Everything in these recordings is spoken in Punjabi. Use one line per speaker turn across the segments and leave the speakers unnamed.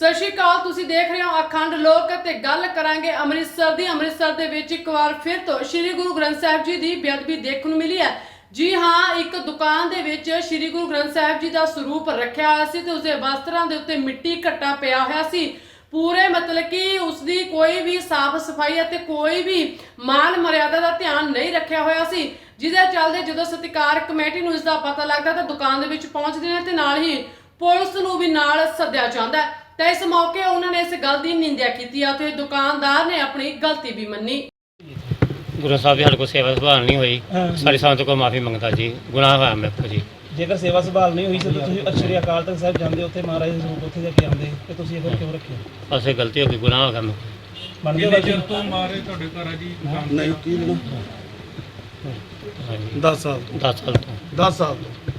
ਸਤਿ ਸ਼੍ਰੀ ਅਕਾਲ, ਤੁਸੀਂ ਦੇਖ ਰਹੇ ਹੋ ਅਖੰਡ ਲੋਕ ਤੇ ਗੱਲ ਕਰਾਂਗੇ ਅੰਮ੍ਰਿਤਸਰ ਦੀ। ਅੰਮ੍ਰਿਤਸਰ ਦੇ ਵਿੱਚ ਇੱਕ ਵਾਰ ਫਿਰ ਤੋਂ ਸ੍ਰੀ ਗੁਰੂ ਗ੍ਰੰਥ ਸਾਹਿਬ ਜੀ ਦੀ ਬੇਅਦਬੀ ਦੇਖਣ ਨੂੰ ਮਿਲੀ ਹੈ। ਜੀ ਹਾਂ, ਇੱਕ ਦੁਕਾਨ ਦੇ ਵਿੱਚ ਸ੍ਰੀ ਗੁਰੂ ਗ੍ਰੰਥ ਸਾਹਿਬ ਜੀ ਦਾ ਸਰੂਪ ਰੱਖਿਆ ਹੋਇਆ ਸੀ ਤੇ ਉਸਦੇ ਵਸਤਰਾਂ ਦੇ ਉੱਤੇ ਮਿੱਟੀ ਘੱਟਾ ਪਿਆ ਹੋਇਆ ਸੀ। ਪੂਰੇ ਮਤਲਬ ਕਿ ਉਸ ਦੀ ਕੋਈ ਵੀ ਸਾਫ਼ ਸਫ਼ਾਈ ਅਤੇ ਕੋਈ ਵੀ ਮਾਨ ਮਰਿਆਦਾ ਦਾ ਧਿਆਨ ਨਹੀਂ ਰੱਖਿਆ ਹੋਇਆ ਸੀ। ਜਿਹਦੇ ਚੱਲਦੇ ਜਦੋਂ ਸਤਿਕਾਰ ਕਮੇਟੀ ਨੂੰ ਇਸ ਦਾ ਪਤਾ ਲੱਗਦਾ ਤਾਂ ਦੁਕਾਨ ਦੇ ਵਿੱਚ ਪਹੁੰਚਦੇ ਨੇ ਤੇ ਨਾਲ ਹੀ ਪੁਲਿਸ ਨੂੰ ਵੀ ਨਾਲ ਸੱਦਿਆ ਜਾਂਦਾ ਹੈ। ਤਾਂ ਇਸ ਮੌਕੇ ਉਹਨਾਂ ਨੇ ਇਸ ਗੱਲ ਦੀ ਨਿੰਦਿਆ ਕੀਤੀ ਆ ਤੇ ਦੁਕਾਨਦਾਰ ਨੇ ਆਪਣੀ ਗਲਤੀ ਵੀ ਮੰਨੀ।
ਗੁਰੂ ਸਾਹਿਬ ਦੀ ਸਾਡੇ ਕੋਲ ਸੇਵਾ ਸੰਭਾਲ ਨਹੀਂ ਹੋਈ। ਸਾਰੀ ਸੰਗਤ ਕੋਲ ਮਾਫੀ ਮੰਗਦਾ ਜੀ। ਗੁਨਾਹ ਹੋਇਆ ਮੇਰੇ ਕੋਲ ਜੀ।
ਜੇਕਰ ਸੇਵਾ ਸੰਭਾਲ ਨਹੀਂ ਹੋਈ ਤਾਂ ਤੁਸੀਂ ਅਸ਼ਰੀ ਅਕਾਲ ਤਖਤ ਸਾਹਿਬ ਜਾਂਦੇ ਉੱਥੇ ਮਹਾਰਾਜ ਦੇ ਸਰੂਪ ਉੱਥੇ ਜਾ ਕੇ ਆਉਂਦੇ ਤੇ ਤੁਸੀਂ ਇਹ ਫਿਰ ਕਿਉਂ ਰੱਖਿਆ?
ਇਹ ਗਲਤੀ ਹੋ ਗਈ ਗੁਨਾਹ ਹੋ ਗਿਆ ਮੇਰੇ
ਬਣਦੇ
ਕਿੰਨੇ
ਵਰਤੀ
ਚਿਰ ਤੋਂ ਮਾਰੇ ਤੁਹਾਡੇ ਘਰ ਆ ਜੀ ਦੁਕਾਨ
ਨਹੀਂ ਕੀ
ਕੋਲ। ਹਾਂਜੀ।
10 ਸਾਲ
10 ਸਾਲ ਤੋਂ।
10 ਸਾਲ ਤੋਂ।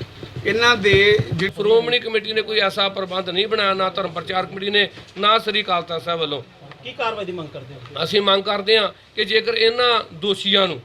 ਇਹਨਾਂ ਦੇ ਜਿਹੜੇ
ਸ਼੍ਰੋਮਣੀ ਕਮੇਟੀ ਨੇ ਕੋਈ ਐਸਾ ਪ੍ਰਬੰਧ ਨਹੀਂ ਬਣਾਇਆ ਨਾ ਧਰਮ ਪ੍ਰਚਾਰ ਕਮੇਟੀ ਨੇ ਨਾ ਸ੍ਰੀ ਅਕਾਲ ਤਖਤ ਸਾਹਿਬ ਵੱਲੋਂ।
ਕੀ ਕਾਰਵਾਈ ਦੀ ਮੰਗ ਕਰਦੇ ਹੋ
ਅਸੀਂ ਮੰਗ ਕਰਦੇ ਹਾਂ ਕਿ ਜੇਕਰ ਇਹਨਾਂ ਦੋਸ਼ੀਆਂ ਨੂੰ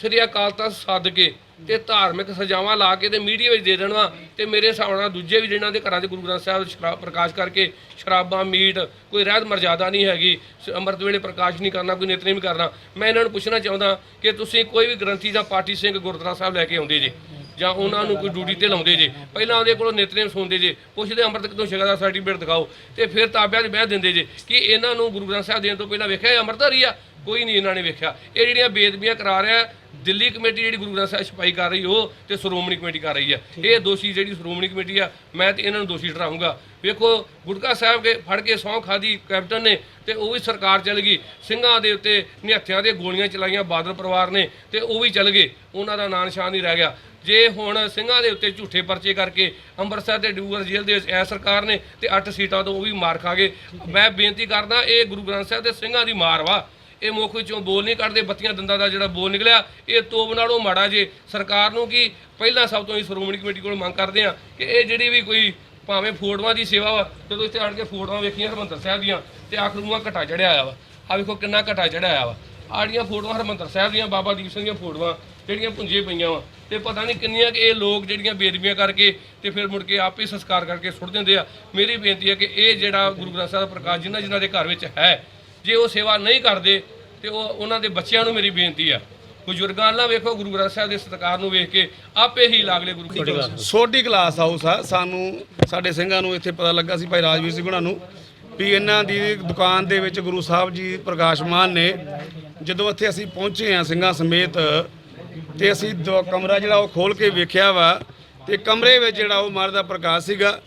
ਸ੍ਰੀ ਅਕਾਲ ਤਖਤ ਸੱਦ ਕੇ ਤੇ ਧਾਰਮਿਕ ਸਜ਼ਾਵਾਂ ਲਾ ਕੇ ਤੇ ਮੀਡੀਆ ਵਿੱਚ ਦੇ ਦੇਣਾ ਤੇ ਮੇਰੇ ਹਿਸਾਬ ਨਾਲ ਦੂਜੇ ਵੀ ਜਿਹਨਾਂ ਦੇ ਘਰਾਂ 'ਚ ਗੁਰੂ ਗ੍ਰੰਥ ਸਾਹਿਬ ਸ਼ਰਾਬ ਪ੍ਰਕਾਸ਼ ਕਰਕੇ ਸ਼ਰਾਬਾਂ ਮੀਟ ਕੋਈ ਰਹਿਤ ਮਰਜ਼ਾਦਾ ਨਹੀਂ ਹੈਗੀ ਅੰਮ੍ਰਿਤ ਵੇਲੇ ਪ੍ਰਕਾਸ਼ ਨਹੀਂ ਕਰਨਾ ਕੋਈ ਨਿਤਨੇਮ ਕਰਨਾ ਮੈਂ ਇਹਨਾਂ ਨੂੰ ਪੁੱਛਣਾ ਚਾਹੁੰਦਾ ਕਿ ਤੁਸੀਂ ਕੋਈ ਵੀ ਗ੍ਰੰਥੀ ਜਾਂ ਪਾਠੀ ਸਿੰਘ ਗੁਰਦੁਆਰਾ ਸਾਹਿਬ ਲੈ ਕੇ ਆਉਂਦੇ ਜੀ। ਜਾਂ ਉਹਨਾਂ ਨੂੰ ਕੋਈ ਡਿਊਟੀ ਤੇ ਲਾਉਂਦੇ ਜੇ। ਪਹਿਲਾਂ ਉਹਦੇ ਕੋਲੋਂ ਨਿਤਨੇਮ ਸੁਣਦੇ ਜੇ। ਪੁੱਛਦੇ ਅੰਮ੍ਰਿਤ ਕਿਤੋਂ ਛਕਾ ਦਾ ਸਰਟੀਫਿਕੇਟ ਦਿਖਾਓ। ਤੇ ਫਿਰ ਤਾਬਿਆਂ 'ਚ ਬਹਿ ਦਿੰਦੇ ਜੇ ਕਿ ਇਹਨਾਂ ਨੂੰ ਗੁਰੂ ਗ੍ਰੰਥ ਸਾਹਿਬ ਦੇਣ ਤੋਂ ਪਹਿਲਾਂ ਵੇਖਿਆ ਇਹ ਅੰਮ੍ਰਿਤਧਾਰੀ ਆ? ਕੋਈ ਨਹੀਂ ਇਹਨਾਂ ਨੇ ਵੇਖਿਆ। ਇਹ ਜਿਹੜੀਆਂ ਬੇਦਬੀਆਂ ਕਰਾ ਰਿਹਾ ਦਿੱਲੀ ਕਮੇਟੀ ਜਿਹੜੀ ਗੁਰੂ ਗ੍ਰੰਥ ਸਾਹਿਬ ਛਪਾਈ ਕਰ ਰਹੀ ਉਹ ਤੇ ਸ਼੍ਰੋਮਣੀ ਕਮੇਟੀ ਕਰ ਰਹੀ ਆ ਇਹ ਦੋਸ਼ੀ ਜਿਹੜੀ ਸ਼੍ਰੋਮਣੀ ਕਮੇਟੀ ਆ ਮੈਂ ਤੇ ਇਹਨਾਂ ਨੂੰ ਦੋਸ਼ੀ ਠਹਿਰਾਊਂਗਾ ਵੇਖੋ ਗੁਟਕਾ ਸਾਹਿਬ ਕੇ ਫੜ ਕੇ ਸਹੁੰ ਖਾਦੀ ਕੈਪਟਨ ਨੇ ਤੇ ਉਹ ਵੀ ਸਰਕਾਰ ਚਲ ਗਈ। ਸਿੰਘਾਂ ਦੇ ਉੱਤੇ ਨਿਹੱਥਿਆਂ ਦੇ ਗੋਲੀਆਂ ਚਲਾਈਆਂ ਬਾਦਲ ਪਰਿਵਾਰ ਨੇ ਤੇ ਉਹ ਵੀ ਚਲ ਗਏ। ਉਹਨਾਂ ਦਾ ਨਾਂ ਨਿਸ਼ਾਨ ਨਹੀਂ ਰਹਿ ਗਿਆ। ਜੇ ਹੁਣ ਸਿੰਘਾਂ ਦੇ ਉੱਤੇ ਝੂਠੇ ਪਰਚੇ ਕਰਕੇ ਅੰਮ੍ਰਿਤਸਰ ਤੇ ਡਿਊਗਰ ਜੇਲ੍ਹ ਦੇ ਵਿੱਚ ਐ ਸਰਕਾਰ ਨੇ ਤੇ 8 ਸੀਟਾਂ ਤੋਂ ਉਹ ਵੀ ਮਾਰ ਖਾ ਗਏ। ਮੈਂ ਬੇਨਤੀ ਕਰਦਾ, ਇਹ ਗੁਰੂ ਗ੍ਰੰਥ ਸਾਹਿਬ ਦੇ ਸਿੰਘਾਂ ਦੀ ਮਾਰ ਵਾ। ਇਹ ਮੁੱਖ ਵਿੱਚੋਂ ਬੋਲ ਨਹੀਂ ਕੱਢਦੇ, ਬੱਤੀਆਂ ਦੰਦਾਂ ਦਾ ਜਿਹੜਾ ਬੋਲ ਨਿਕਲਿਆ, ਇਹ ਤੋਬ ਨਾਲੋਂ ਮਾੜਾ ਜੇ। ਸਰਕਾਰ ਨੂੰ ਕੀ ਪਹਿਲਾਂ ਸਭ ਤੋਂ ਹੀ ਸ਼੍ਰੋਮਣੀ ਕਮੇਟੀ ਕੋਲ ਮੰਗ ਕਰਦੇ ਆ ਕਿ ਇਹ ਜਿਹੜੀ ਵੀ ਕੋਈ ਭਾਵੇਂ ਫੋਟੋਆਂ ਦੀ ਸੇਵਾ ਵਾ, ਜਦੋਂ ਇੱਥੇ ਆਣ ਕੇ ਫੋਟੋਆਂ ਵੇਖੀਆਂ ਹਰਮੰਦਰ ਸਾਹਿਬ ਦੀਆਂ ਤੇ ਆਖਰ ਨੂੰ ਘਟਾ ਚੜਿਆ ਆਇਆ ਵਾ। ਆ ਵੇਖੋ ਕਿੰਨਾ ਘਟਾ ਚੜਿਆ ਆਇਆ ਵਾ। ਆੜੀਆਂ ਫੋਟੋਆਂ ਹਰਮੰਦਰ ਸਾਹਿਬ ਦੀਆਂ, ਬਾਬਾ ਦੀਪ ਸਿੰਘ ਦੀਆਂ ਫੋਟੋਆਂ ਜਿਹੜੀਆਂ ਪੁੰਜੇ ਪਈਆਂ ਵਾ। ਤੇ ਪਤਾ ਨਹੀਂ ਕਿੰਨੀਆਂ ਕਿ ਇਹ ਲੋਕ ਜਿਹੜੀਆਂ ਬੇਦਬੀਆਂ ਕਰਕੇ ਤੇ ਫਿਰ ਮੁੜ ਕੇ ਆਪੇ ਸੰਸਕਾਰ ਕਰਕੇ ਸੁੱਟ ਦਿੰਦੇ ਆ। ਮੇਰੀ ਬੇਨਤੀ ਹੈ ਕਿ ਇਹ ਜਿਹੜਾ ਗੁਰੂ ਗ੍ਰੰਥ ਸਾਹਿਬ ਦਾ ਪ੍ਰਕਾਸ਼ ਜਿਨ੍ਹਾਂ ਜਿਨ੍ਹਾਂ ਦੇ ਘਰ ਵਿੱਚ ਹੈ ਜੇ ਉਹ ਸੇਵਾ ਨਹੀਂ ਕਰਦੇ ਤੇ ਉਹ ਉਹਨਾਂ ਦੇ ਬੱਚਿਆਂ ਨੂੰ ਮੇਰੀ ਬੇਨਤੀ ਆ। ਬਜ਼ੁਰਗਾਂ ਨਾਲ ਵੇਖੋ ਗੁਰੂ ਗ੍ਰੰਥ ਸਾਹਿਬ ਦੇ ਸਤਿਕਾਰ ਨੂੰ ਵੇਖ ਕੇ ਆਪੇ ਹੀ ਲਾਗਲੇ ਗੁਰੂ ਕੀ
ਛੋਟੀ ਕਲਾਸ ਹਾਊਸ ਆ। ਸਾਨੂੰ ਸਾਡੇ ਸਿੰਘਾਂ ਨੂੰ ਇੱਥੇ ਪਤਾ ਲੱਗਾ ਸੀ ਭਾਈ ਰਾਜਵੀਰ ਸਿੰਘ ਉਹਨਾਂ ਨੂੰ ਵੀ ਇਹਨਾਂ ਦੀ ਦੁਕਾਨ ਦੇ ਵਿੱਚ ਗੁਰੂ ਸਾਹਿਬ ਜੀ ਪ੍ਰਕਾਸ਼ਮਾਨ ਨੇ। ਜਦੋਂ ਇੱਥੇ ਅਸੀਂ ਪਹੁੰਚੇ ਆ ਸਿੰਘਾਂ ਸਮੇਤ ਤੇ ਅਸੀਂ ਦੋ ਕਮਰਾ ਜਿਹੜਾ ਉਹ ਖੋਲ ਕੇ ਵੇਖਿਆ ਵਾ ਤੇ ਕਮਰੇ ਵਿੱਚ ਜਿਹੜਾ ਉਹ ਮਹਾਰਾਜ ਦਾ ਪ੍ਰਕਾਸ਼ ਸੀਗਾ।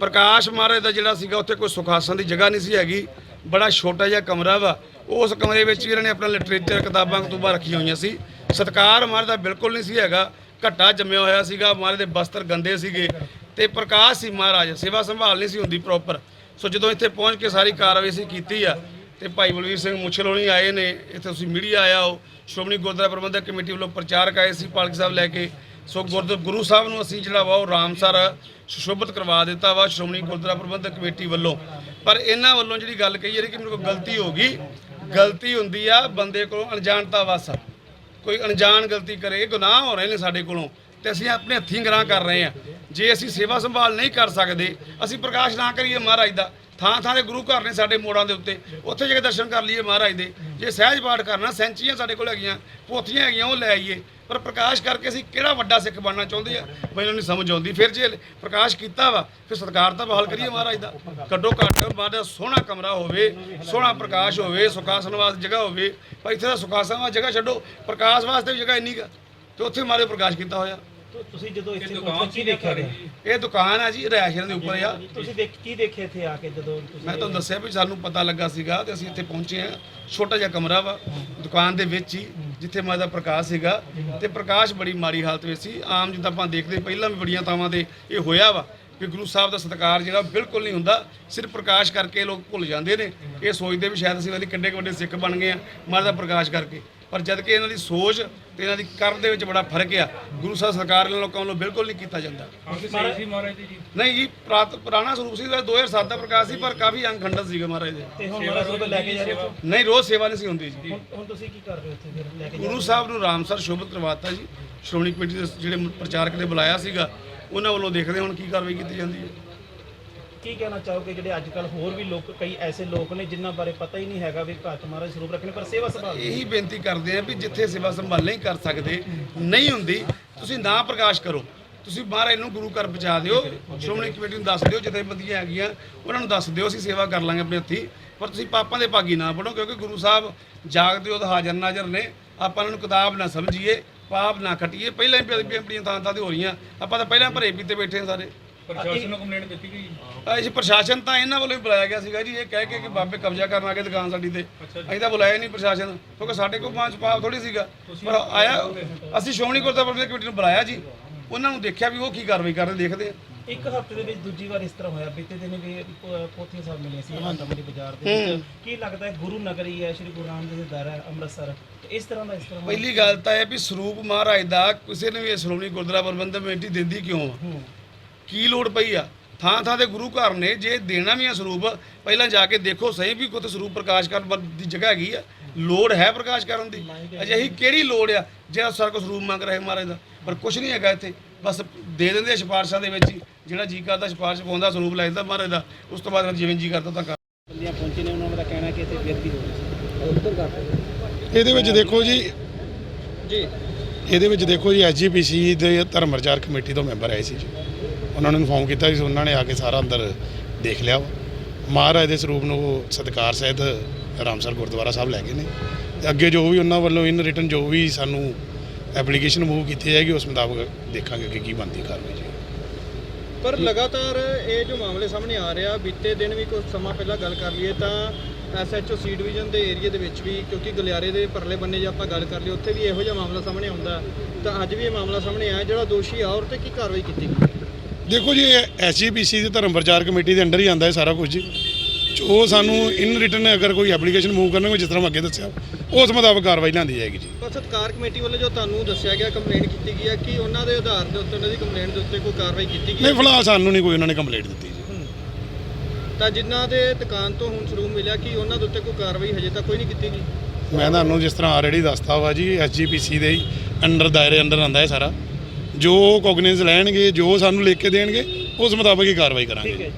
ਪ੍ਰਕਾਸ਼ ਮਹਾਰਾਜ ਦਾ ਜਿਹੜਾ ਸੀਗਾ ਉੱਥੇ ਕੋਈ ਸੁਖਾਸਨ ਦੀ ਜਗ੍ਹਾ ਨਹੀਂ ਸੀ ਹੈਗੀ। ਬੜਾ ਛੋਟਾ ਜਿਹਾ ਕਮਰਾ ਵਾ। ਉਸ ਕਮਰੇ ਵਿੱਚ ਇਹਨਾਂ ਨੇ ਆਪਣਾ ਲਿਟਰੇਚਰ ਕਿਤਾਬਾਂ, ਕਤੂਬਾਂ ਰੱਖੀਆਂ ਹੋਈਆਂ ਸੀ। ਸਤਕਾਰ ਮਹਾਰਾਜ ਦਾ ਬਿਲਕੁਲ ਨਹੀਂ ਸੀ ਹੈਗਾ। ਘੱਟਾ ਜੰਮਿਆ ਹੋਇਆ ਸੀਗਾ। ਮਹਾਰਾਜ ਦੇ ਬਸਤਰ ਗੰਦੇ ਸੀਗੇ। ਤੇ ਪ੍ਰਕਾਸ਼ ਸੀ ਮਹਾਰਾਜ। ਸੇਵਾ ਸੰਭਾਲ ਨਹੀਂ ਸੀ ਹੁੰਦੀ ਪ੍ਰੋਪਰ ਸੋ ਜਦੋਂ ਇੱਥੇ ਪਹੁੰਚ ਕੇ ਸਾਰੀ ਕਾਰਵਾਈ ਸੀ ਕੀਤੀ ਆ ਤੇ ਭਾਈ ਬਲਵੀਰ ਸਿੰਘ ਮੁੱਛਲ ਹੋਣੀ ਆਏ ਨੇ। ਇੱਥੇ ਤੁਸੀਂ ਮੀਡੀਆ ਆਇਆ ਹੋ। ਸ਼੍ਰੋਮਣੀ ਗੁਰਦੁਆਰਾ ਪ੍ਰਬੰਧਕ ਕਮੇਟੀ ਵੱਲੋਂ ਪ੍ਰਚਾਰਕ ਆਏ ਸੀ, ਪਾਲਕ ਸਾਹਿਬ ਲੈ ਕੇ। ਸੋ ਗੁਰਦ ਗੁਰੂ ਸਾਹਿਬ ਨੂੰ ਅਸੀਂ ਜਿਹੜਾ ਵਾ ਉਹ ਰਾਮਸਰ ਸੁਸ਼ੋਭਿਤ ਕਰਵਾ ਦਿੱਤਾ ਵਾ ਸ਼੍ਰੋਮਣੀ ਗੁਰਦੁਆਰਾ ਪ੍ਰਬੰਧਕ ਕਮੇਟੀ ਵੱਲੋਂ। ਪਰ ਇਹਨਾਂ ਵੱਲੋਂ ਜਿਹੜੀ ਗੱਲ ਕਹੀ ਜਾ ਰਹੀ ਕਿ ਮੇਰੇ ਕੋਲ ਗਲਤੀ ਹੋ ਗਈ। ਗਲਤੀ ਹੁੰਦੀ ਆ ਬੰਦੇ ਕੋਲੋਂ ਅਣਜਾਣਤਾ ਵਾਸਾ। ਕੋਈ ਅਣਜਾਣ ਗਲਤੀ ਕਰੇ, ਗੁਨਾਹ ਹੋ ਰਹੇ ਨੇ ਸਾਡੇ ਕੋਲੋਂ, ਤੇ ਅਸੀਂ ਆਪਣੇ ਹੱਥੀਂ ਗਰਾਂ ਕਰ ਰਹੇ ਹਾਂ ਜੇ ਅਸੀਂ ਸੇਵਾ ਸੰਭਾਲ ਨਹੀਂ ਕਰ ਸਕਦੇ, ਅਸੀਂ ਪ੍ਰਕਾਸ਼ ਨਾ ਕਰੀਏ ਮਹਾਰਾਜ ਦਾ ਥਾਂ ਥਾਂ ਦੇ ਗੁਰੂ ਘਰ ਨੇ ਸਾਡੇ ਮੋੜਾਂ ਦੇ ਉੱਤੇ। ਉੱਥੇ ਜਾ ਕੇ ਦਰਸ਼ਨ ਕਰ ਲਈਏ ਮਹਾਰਾਜ ਦੇ। ਜੇ ਸਹਿਜ ਪਾਠ ਕਰਨਾ, ਸੈਂਚੀਆਂ ਸਾਡੇ ਕੋਲ ਹੈਗੀਆਂ, ਪੋਥੀਆਂ ਹੈਗੀਆਂ, ਉਹ ਲੈ ਆਈਏ। ਪਰ ਪ੍ਰਕਾਸ਼ ਕਰਕੇ ਅਸੀਂ ਕਿਹੜਾ ਵੱਡਾ ਸਿੱਖ ਬਣਨਾ ਚਾਹੁੰਦੇ ਆ? ਮੈਨੂੰ ਨਹੀਂ ਸਮਝ ਆਉਂਦੀ। ਫਿਰ ਜੇ ਪ੍ਰਕਾਸ਼ ਕੀਤਾ ਵਾ, ਫਿਰ ਸਤਿਕਾਰ ਤਾਂ ਬਹਾਲ ਕਰੀਏ ਮਹਾਰਾਜ ਦਾ। ਕੱਢੋ ਘੱਟ ਮਹਾਰਾਜ ਦਾ ਸੋਹਣਾ ਕਮਰਾ ਹੋਵੇ, ਸੋਹਣਾ ਪ੍ਰਕਾਸ਼ ਹੋਵੇ ਸੁਖਾਸਨ ਵਾਸਤੇ ਜਗ੍ਹਾ ਹੋਵੇ। ਪਰ ਇੱਥੇ ਦਾ ਸੁਖਾਸਨ ਵਾਸਤੇ ਜਗ੍ਹਾ ਛੱਡੋ, ਪ੍ਰਕਾਸ਼ ਵਾਸਤੇ ਵੀ ਜਗ੍ਹਾ ਇੰਨੀ ਕੁ ਤੇ ਉੱਥੇ ਮਾਰੇ ਪ੍ਰਕਾਸ਼ ਕੀਤਾ ਹੋਇਆ।
ਤੁਸੀਂ ਜਦੋਂ ਇੱਥੇ ਪਹੁੰਚੇ ਦੇਖਿਆ
ਇਹ ਦੁਕਾਨ ਆ ਜੀ ਰਿਹਾਇਸ਼ਾਂ ਦੇ ਉੱਪਰ ਆ।
ਤੁਸੀਂ ਦੇਖ ਕੀ ਦੇਖਿਆ ਇੱਥੇ ਆ ਕੇ ਜਦੋਂ ਤੁਸੀਂ
ਮੈਂ ਤੁਹਾਨੂੰ ਦੱਸਿਆ ਵੀ ਸਾਨੂੰ ਪਤਾ ਲੱਗਾ ਸੀਗਾ ਤੇ ਅਸੀਂ ਇੱਥੇ ਪਹੁੰਚੇ ਆ ਛੋਟਾ ਜਿਹਾ ਕਮਰਾ ਵਾ ਦੁਕਾਨ ਦੇ ਵਿੱਚ ਹੀ ਜਿੱਥੇ ਮਾਂ ਦਾ ਪ੍ਰਕਾਸ਼ ਸੀਗਾ। ਤੇ ਪ੍ਰਕਾਸ਼ ਬੜੀ ਮਾੜੀ ਹਾਲਤ ਵਿੱਚ ਸੀ। ਆਮ ਜਿੱਦਾਂ ਆਪਾਂ ਦੇਖਦੇ ਪਹਿਲਾਂ ਵੀ ਬੜੀਆਂ ਥਾਵਾਂ ਤੇ ਇਹ ਹੋਇਆ ਵਾ ਕਿ ਗੁਰੂ ਸਾਹਿਬ ਦਾ ਸਤਿਕਾਰ ਜਿਹੜਾ ਬਿਲਕੁਲ ਨਹੀਂ ਹੁੰਦਾ। ਸਿਰਫ ਪ੍ਰਕਾਸ਼ ਕਰਕੇ ਲੋਕ ਭੁੱਲ ਜਾਂਦੇ ਨੇ। ਇਹ ਸੋਚਦੇ ਵੀ ਸ਼ਾਇਦ ਅਸੀਂ ਵਾਲੀ ਕਿੱਡੇ ਕੁ ਵੱਡੇ ਸਿੱਖ ਬਣ ਗਏ ਆ ਮਾਂ ਦਾ ਪ੍ਰਕਾਸ਼ ਕਰਕੇ। ਪਰ ਜਦ ਕਿ ਇਹਨਾਂ ਦੀ ਸੋਚ ਤੇ ਇਹਨਾਂ ਦੀ ਕਰਨ ਦੇ ਵਿੱਚ ਬੜਾ ਫ਼ਰਕ ਆ ਗੁਰੂ ਸਾਹਿਬ ਸਰਕਾਰ ਨਾਲ ਲੋਕਾਂ ਵੱਲੋਂ ਬਿਲਕੁਲ ਨਹੀਂ ਕੀਤਾ ਜਾਂਦਾ। ਨਹੀਂ ਜੀ ਪ੍ਰਾਤ ਪੁਰਾਣਾ ਸਰੂਪ ਸੀ 2007 ਦਾ ਪ੍ਰਕਾਸ਼ ਸੀ ਪਰ ਕਾਫੀ ਅੰਗ ਖੰਡਤ ਸੀਗਾ ਮਹਾਰਾਜ ਦੇ।
ਤੇ ਹੁਣ ਮਹਾਰਾਜ ਨੂੰ ਲੈ ਕੇ ਜਾ ਰਹੇ ਹੋ?
ਨਹੀਂ ਰੋਜ਼ ਸੇਵਾ ਨਹੀਂ ਸੀ ਹੁੰਦੀ ਜੀ।
ਹੁਣ ਤੁਸੀਂ ਕੀ ਕਰ ਰਹੇ ਹੋ ਇੱਥੇ ਫਿਰ ਲੈ ਕੇ
ਗੁਰੂ ਸਾਹਿਬ ਨੂੰ ਰਾਮਸਰ ਸ਼ੋਭਤ ਕਰਵਾਤਾ ਜੀ। ਸ਼੍ਰੋਮਣੀ ਕਮੇਟੀ ਦੇ ਜਿਹੜੇ ਪ੍ਰਚਾਰਕ ਨੇ ਬੁਲਾਇਆ ਸੀਗਾ ਉਹਨਾਂ ਵੱਲੋਂ ਦੇਖਦੇ ਹੁਣ ਕੀ ਕਾਰਵਾਈ ਕੀਤੀ ਜਾਂਦੀ ਹੈ।
ਕੀ ਕਹਿਣਾ ਚਾਹੋਗੇ ਜਿਹੜੇ ਅੱਜ ਕੱਲ ਹੋਰ ਵੀ ਲੋਕ, ਕਈ ਐਸੇ ਲੋਕ ਨੇ ਜਿਨ੍ਹਾਂ ਬਾਰੇ ਪਤਾ ਹੀ ਨਹੀਂ ਹੈਗਾ ਵੀ ਘਰ ਮਹਾਰਾਜ ਸਰੂਪ ਰੱਖਣੇ, ਪਰ ਸੇਵਾ ਸੰਭਾਲ
ਇਹੀ ਬੇਨਤੀ ਕਰਦੇ ਆ ਵੀ ਜਿੱਥੇ ਸੇਵਾ ਸੰਭਾਲ ਨਹੀਂ ਕਰ ਸਕਦੇ, ਨਹੀਂ ਹੁੰਦੀ, ਤੁਸੀਂ ਨਾ ਪ੍ਰਕਾਸ਼ ਕਰੋ। ਤੁਸੀਂ ਮਹਾਰਾਜ ਨੂੰ ਗੁਰੂ ਘਰ ਪਹੁੰਚਾ ਦਿਓ, ਸ਼੍ਰੋਮਣੀ ਕਮੇਟੀ ਨੂੰ ਦੱਸ ਦਿਓ ਜਿੱਥੇ ਬੰਦੀਆਂ ਹੈਗੀਆਂ, ਉਹਨਾਂ ਨੂੰ ਦੱਸ ਦਿਓ, ਅਸੀਂ ਸੇਵਾ ਕਰ ਲਾਂਗੇ ਆਪਣੇ ਹੱਥੀ। ਪਰ ਤੁਸੀਂ ਪਾਪਾਂ ਦੇ ਭਾਗੀ ਨਾ ਬਣੋ, ਕਿਉਂਕਿ ਗੁਰੂ ਸਾਹਿਬ ਜਾਗਦੇ ਉਹ ਹਾਜ਼ਰ ਨਾਜ਼ਰ ਨੇ। ਆਪਾਂ ਉਹਨਾਂ ਨੂੰ ਕਿਤਾਬ ਨਾ ਸਮਝੀਏ, ਪਾਪ ਨਾ ਖਟੀਏ। ਪਹਿਲਾਂ ਹੀ ਆਪਣੀਆਂ ਥਾਂ ਥਾਂ ਤੇ ਹੋ ਰਹੀਆਂ। ਆਪਾਂ ਤਾਂ ਪਹਿਲਾਂ ਭਰੇ ਪੀਤੇ ਬੈਠੇ ਹਾਂ ਸਾਰੇ।
ਪ੍ਰਸ਼ਾਸਨ ਨੂੰ ਕੰਪਲੇਂਟ ਦਿੱਤੀ ਗਈ
ਅੱਜ ਪ੍ਰਸ਼ਾਸਨ ਤਾਂ ਇਹਨਾਂ ਵੱਲੋਂ ਹੀ ਬੁਲਾਇਆ ਗਿਆ ਸੀਗਾ ਜੀ। ਇਹ ਕਹਿ ਕੇ ਕਿ ਬਾਬੇ ਕਬਜ਼ਾ ਕਰਨ ਆ ਗਏ ਦੁਕਾਨ ਸਾਡੀ ਤੇ। ਅਸੀਂ ਤਾਂ ਬੁਲਾਇਆ ਨਹੀਂ ਪ੍ਰਸ਼ਾਸਨ। ਕਿਉਂਕਿ ਸਾਡੇ ਕੋਲ ਪੰਜ ਪਾਪ ਥੋੜੀ ਸੀਗਾ। ਪਰ ਆਇਆ ਅਸੀਂ ਸ਼੍ਰੋਮਣੀ ਗੁਰਦੁਆਰਾ ਪ੍ਰਬੰਧਕ ਕਮੇਟੀ ਨੂੰ ਬੁਲਾਇਆ ਜੀ। ਉਹਨਾਂ ਨੂੰ ਦੇਖਿਆ ਵੀ ਉਹ ਕੀ ਕਾਰਵਾਈ ਕਰਦੇ ਦੇਖਦੇ ਆ।
ਇੱਕ ਹਫ਼ਤੇ ਦੇ ਵਿੱਚ ਦੂਜੀ ਵਾਰ ਇਸ ਤਰ੍ਹਾਂ ਹੋਇਆ। ਬੀਤੇ ਦਿਨ ਵੀ ਪੋਥੀਆਂ ਸਾਹਿਬ ਮਿਲੀਆਂ ਸੀ ਹੰਦਮੜੀ ਬਾਜ਼ਾਰ ਦੇ ਵਿੱਚ। ਕੀ ਲੱਗਦਾ ਹੈ ਗੁਰੂ ਨਗਰੀ ਹੈ ਸ਼੍ਰੀ ਗੁਰੂ ਰਾਮਦਾਸ ਦੇ ਦਰ ਹੈ ਅੰਮ੍ਰਿਤਸਰ? ਇਸ ਤਰ੍ਹਾਂ ਦਾ ਇਸ ਤਰ੍ਹਾਂ?
ਪਹਿਲੀ ਗੱਲ ਤਾਂ ਇਹ ਵੀ ਸਰੂਪ ਮਹਾਰਾਜ ਦਾ ਕਿਸੇ ਨੇ ਵੀ ਸ਼੍ਰੋਮਣੀ ਗੁਰਦੁਆਰਾ ਪ੍ਰਬੰਧਕ ਕਮੇਟੀ ਦਿੰਦੀ ਕਿਉਂ ਆ? ਕੀ ਲੋੜ ਪਈ ਆ? ਥਾਂ ਥਾਂ ਤੇ ਗੁਰੂ ਘਰ ਨੇ ਜੇ ਦੇਣਾ ਵੀ ਆ ਸਰੂਪ ਪਹਿਲਾਂ ਜਾ ਕੇ ਦੇਖੋ ਸਹੀ ਵੀ ਕੋਈ ਸਰੂਪ ਪ੍ਰਕਾਸ਼ ਕਰਨ ਦੀ ਜਗ੍ਹਾ ਹੈਗੀ ਆ। ਲੋੜ ਹੈ ਪ੍ਰਕਾਸ਼ ਕਰਨ ਦੀ। ਅਜਿਹੀ ਕਿਹੜੀ ਲੋੜ ਆ? ਜਿਹੜਾ ਸਾਰਾ ਕੋ ਸਰੂਪ ਮੰਗ ਰਹੇ ਮਹਾਰਾਜ ਦਾ। ਪਰ ਕੁਝ ਨਹੀਂ ਹੈਗਾ ਇੱਥੇ। ਬਸ ਦੇ ਦਿੰਦੇ ਆ ਸਿਫਾਰਸ਼ਾਂ ਦੇ ਵਿੱਚ ਹੀ। ਜਿਹੜਾ ਜੀ ਕਰਦਾ ਸਿਫਾਰਸ਼ ਪਾਉਂਦਾ ਸਰੂਪ ਲੈ ਜਾਂਦਾ ਮਹਾਰਾਜ ਦਾ। ਉਸ ਤੋਂ ਬਾਅਦ ਜਿਵੇਂ ਜੀ ਕਰਦਾ ਤਾਂ ਕਰ।
ਬੰਦੀਆਂ ਪਹੁੰਚੇ ਨੇ ਉਹਨਾਂ ਦਾ ਕਹਿਣਾ ਕਿ ਇੱਥੇ ਬੇਅਦਬੀ ਹੋ ਰਹੀ ਸੀ।
ਇਹਦੇ ਵਿੱਚ ਦੇਖੋ ਜੀ। ਜੀ। ਇਹਦੇ ਵਿੱਚ ਦੇਖੋ ਜੀ ਐਸਜੀਪੀਸੀ ਦੇ ਧਰਮ ਪ੍ਰਚਾਰ ਕਮੇਟੀ ਤੋਂ ਮੈਂਬਰ ਆਏ ਸੀ ਜੀ। ਉਹਨਾਂ ਨੂੰ ਇਨਫੋਰਮ ਕੀਤਾ ਸੀ, ਉਹਨਾਂ ਨੇ ਆ ਕੇ ਸਾਰਾ ਅੰਦਰ ਦੇਖ ਲਿਆ। ਵਾ ਮਹਾਰਾਜ ਦੇ ਸਰੂਪ ਨੂੰ ਉਹ ਸਤਿਕਾਰ ਸਹਿਤ ਰਾਮਸਰ ਗੁਰਦੁਆਰਾ ਸਾਹਿਬ ਲੈ ਗਏ ਨੇ। ਤੇ ਅੱਗੇ ਜੋ ਵੀ ਉਹਨਾਂ ਵੱਲੋਂ ਇਨ ਰਿਟਨ ਜੋ ਵੀ ਸਾਨੂੰ ਐਪਲੀਕੇਸ਼ਨ ਮੂਵ ਕੀਤੀ ਜਾਏਗੀ, ਉਸ ਮੁਤਾਬਕ ਦੇਖਾਂਗੇ ਕਿ ਕੀ ਬਣਦੀ ਕਾਰਵਾਈ ਜੀ।
ਪਰ ਲਗਾਤਾਰ ਇਹ ਜੋ ਮਾਮਲੇ ਸਾਹਮਣੇ ਆ ਰਿਹਾ, ਬੀਤੇ ਦਿਨ ਵੀ ਕੁਝ ਸਮਾਂ ਪਹਿਲਾਂ ਗੱਲ ਕਰ ਲਈਏ ਤਾਂ ਐਸਐਚਓ ਸੀ ਡਿਵੀਜ਼ਨ ਦੇ ਏਰੀਆ ਦੇ ਵਿੱਚ ਵੀ, ਕਿਉਂਕਿ ਗਲਿਆਰੇ ਦੇ ਪਰਲੇ ਬੰਨੇ ਜੇ ਆਪਾਂ ਗੱਲ ਕਰ ਲਈ ਉੱਥੇ ਵੀ ਇਹੋ ਜਿਹਾ ਮਾਮਲਾ ਸਾਹਮਣੇ ਆਉਂਦਾ। ਤਾਂ ਅੱਜ ਵੀ ਇਹ ਮਾਮਲਾ ਸਾਹਮਣੇ ਆਇਆ, ਜਿਹੜਾ ਦੋਸ਼ੀ ਆ ਔਰ ਤੇ ਕੀ ਕਾਰਵਾਈ ਕੀਤੀ ਗਈ?
ਦੇਖੋ ਜੀ ਐਸਜੀਪੀਸੀ ਦੇ ਧਰਮ ਪ੍ਰਚਾਰ ਕਮੇਟੀ ਦੇ ਅੰਡਰ ਹੀ ਆਂਦਾ ਹੈ ਸਾਰਾ ਕੁਝ ਜੀ। ਜੋ ਸਾਨੂੰ ਇਨ ਰਿਟਨ ਅਗਰ ਕੋਈ ਐਪਲੀਕੇਸ਼ਨ ਮੂਵ ਕਰਨਗੇ ਜਿਸ ਤਰ੍ਹਾਂ ਅੱਗੇ ਦੱਸਿਆ ਉਸ ਮੁਤਾਬਕ ਕਾਰਵਾਈ ਲਿਆਂਦੀ ਜਾਏਗੀ ਜੀ।
ਪਰ ਸਤਕਾਰ ਕਮੇਟੀ ਵੱਲੋਂ ਜੋ ਤੁਹਾਨੂੰ ਦੱਸਿਆ ਗਿਆ ਕੰਪਲੇਂਟ ਕੀਤੀ ਗਈ ਹੈ ਕਿ ਉਹਨਾਂ ਦੇ ਆਧਾਰ ਦੇ ਉੱਤੇ ਉਹਨਾਂ ਦੀ ਕੰਪਲੇਂਟ ਦੇ ਉੱਤੇ ਕੋਈ ਕਾਰਵਾਈ ਕੀਤੀ ਗਈ
ਨਹੀਂ ਫਿਲਹਾਲ ਸਾਨੂੰ ਨਹੀਂ ਕੋਈ ਉਹਨਾਂ ਨੇ ਕੰਪਲੇਂਟ ਦਿੱਤੀ ਜੀ।
ਤਾਂ ਜਿਨ੍ਹਾਂ ਦੇ ਦੁਕਾਨ ਤੋਂ ਹੁਣ ਸਰੂਪ ਮਿਲਿਆ ਕਿ ਉਹਨਾਂ ਦੇ ਉੱਤੇ ਕੋਈ ਕਾਰਵਾਈ ਹਜੇ ਤੱਕ ਕੋਈ ਨਹੀਂ ਕੀਤੀ ਗਈ?
ਮੈਂ ਤੁਹਾਨੂੰ ਜਿਸ ਤਰ੍ਹਾਂ ਆਲਰੇਡੀ ਦੱਸਤਾ ਵਾ ਜੀ ਐਸਜੀਪੀਸੀ ਦੇ ਅੰਡਰ ਦਾਇਰੇ ਅੰਡਰ ਆਂਦਾ ਹੈ ਸਾਰਾ। ਜੋ ਕੋਗਨੈਂਸ ਲੈਣਗੇ ਜੋ ਸਾਨੂੰ ਲਿਖ ਕੇ ਦੇਣਗੇ ਉਸ ਮੁਤਾਬਕ ਹੀ ਕਾਰਵਾਈ ਕਰਾਂਗੇ।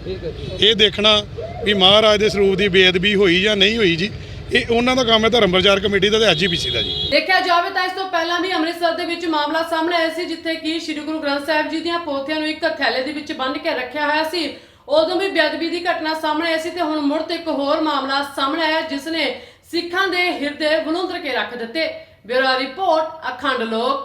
ਇਹ ਦੇਖਣਾ ਵੀ ਮਹਾਰਾਜ ਦੇ ਸਰੂਪ ਦੀ ਬੇਅਦਬੀ ਹੋਈ ਜਾਂ ਨਹੀਂ ਹੋਈ ਜੀ ਇਹ ਉਹਨਾਂ ਦਾ ਕੰਮ ਹੈ ਧਰਮ ਪ੍ਰਚਾਰ ਕਮੇਟੀ ਦਾ ਤੇ ਐਸਜੀਪੀਸੀ ਦਾ ਜੀ।
ਦੇਖਿਆ ਜਾਵੇ ਤਾਂ ਇਸ ਤੋਂ ਪਹਿਲਾਂ ਵੀ ਅੰਮ੍ਰਿਤਸਰ ਦੇ ਵਿੱਚ ਮਾਮਲਾ ਸਾਹਮਣੇ ਆਇਆ ਸੀ ਜਿੱਥੇ ਕਿ ਸ੍ਰੀ ਗੁਰੂ ਗ੍ਰੰਥ ਸਾਹਿਬ ਜੀ ਦੀਆਂ ਪੋਥੀਆਂ ਨੂੰ ਇੱਕ ਥੈਲੇ ਦੇ ਵਿੱਚ ਬੰਨ੍ਹ ਕੇ ਰੱਖਿਆ ਹੋਇਆ ਸੀ। ਉਦੋਂ ਵੀ ਬੇਅਦਬੀ ਦੀ ਘਟਨਾ ਸਾਹਮਣੇ ਆਈ ਸੀ ਤੇ ਹੁਣ ਮੁੜ ਤੋਂ ਇੱਕ ਹੋਰ ਮਾਮਲਾ ਸਾਹਮਣੇ ਆਇਆ ਜਿਸ ਨੇ ਸਿੱਖਾਂ ਦੇ ਹਿਰਦੇ ਵਲੂੰਦਰ ਕੇ ਰੱਖ ਦਿੱਤੇ। ਬਿਊਰੋ ਰਿਪੋਰਟ ਅਖੰਡ ਲੋਕ।